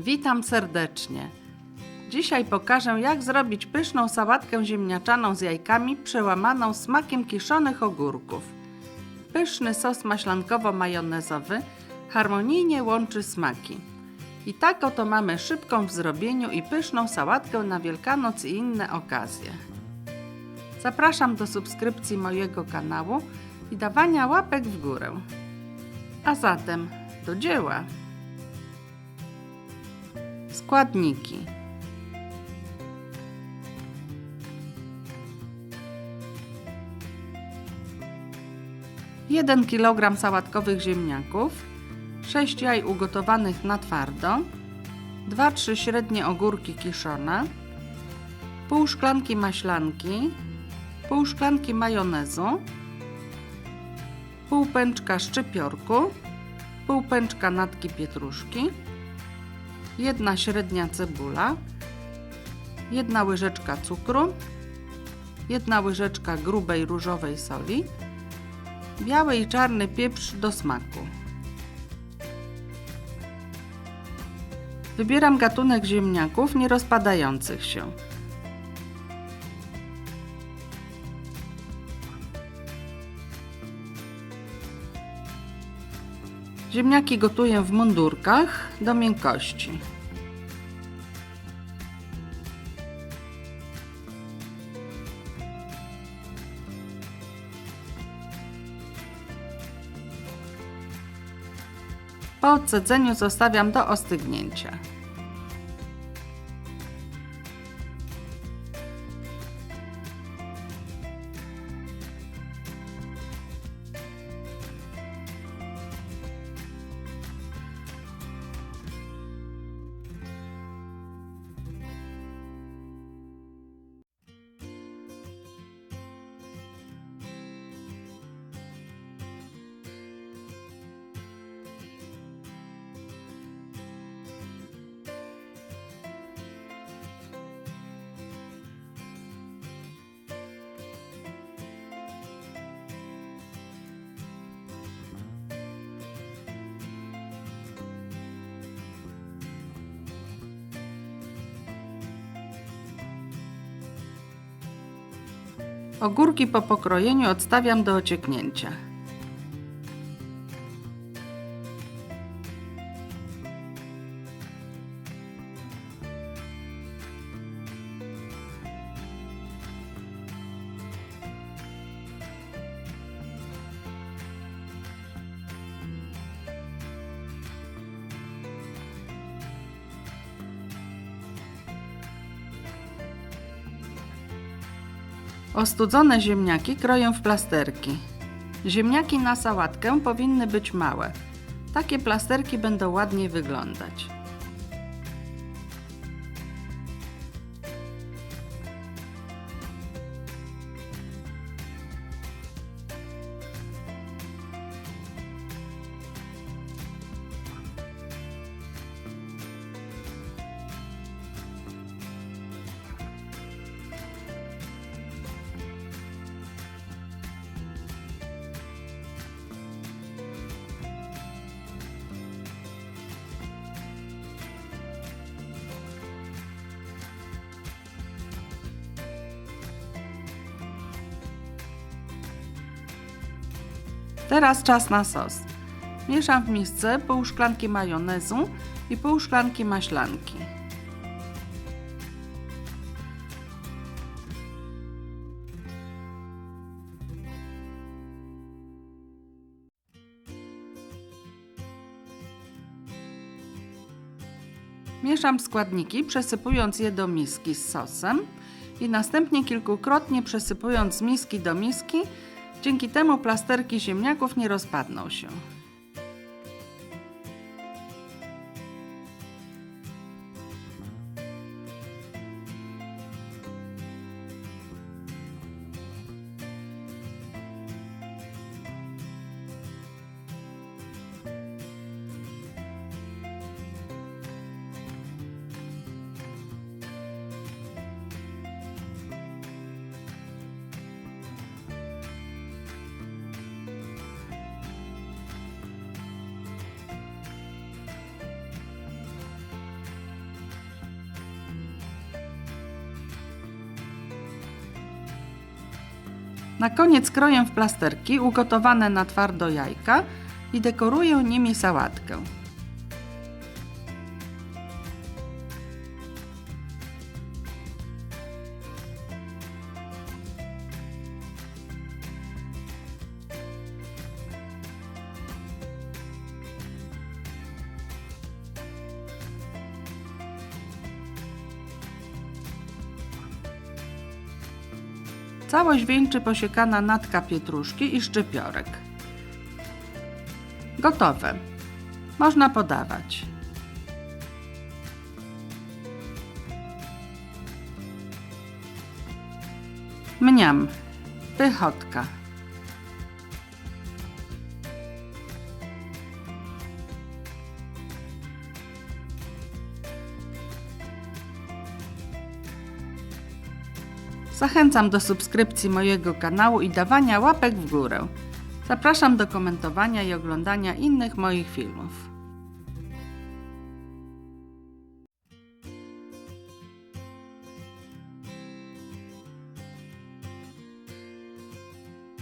Witam serdecznie. Dzisiaj pokażę, jak zrobić pyszną sałatkę ziemniaczaną z jajkami przełamaną smakiem kiszonych ogórków. Pyszny sos maślankowo-majonezowy harmonijnie łączy smaki. I tak oto mamy szybką w zrobieniu i pyszną sałatkę na Wielkanoc i inne okazje. Zapraszam do subskrypcji mojego kanału i dawania łapek w górę. A zatem do dzieła. Składniki. Jeden kilogram sałatkowych ziemniaków, 6 jaj ugotowanych na twardo, 2-3 średnie ogórki kiszone, pół szklanki maślanki, pół szklanki majonezu, pół pęczka szczypiorku, pół pęczka natki pietruszki, jedna średnia cebula, jedna łyżeczka cukru, jedna łyżeczka grubej różowej soli, biały i czarny pieprz do smaku. Wybieram gatunek ziemniaków nierozpadających się. Ziemniaki gotuję w mundurkach do miękkości. Po odsadzeniu zostawiam do ostygnięcia. Ogórki po pokrojeniu odstawiam do ocieknięcia. Ostudzone ziemniaki kroję w plasterki. Ziemniaki na sałatkę powinny być małe. Takie plasterki będą ładnie wyglądać. Teraz czas na sos. Mieszam w misce pół szklanki majonezu i pół szklanki maślanki. Mieszam składniki, przesypując je do miski z sosem i następnie kilkukrotnie przesypując z miski do miski. Dzięki temu plasterki ziemniaków nie rozpadną się. Na koniec kroję w plasterki ugotowane na twardo jajka i dekoruję nimi sałatkę. Całość wieńczy posiekana natka pietruszki i szczypiorek. Gotowe. Można podawać. Mniam. Pychotka. Zachęcam do subskrypcji mojego kanału i dawania łapek w górę. Zapraszam do komentowania i oglądania innych moich filmów.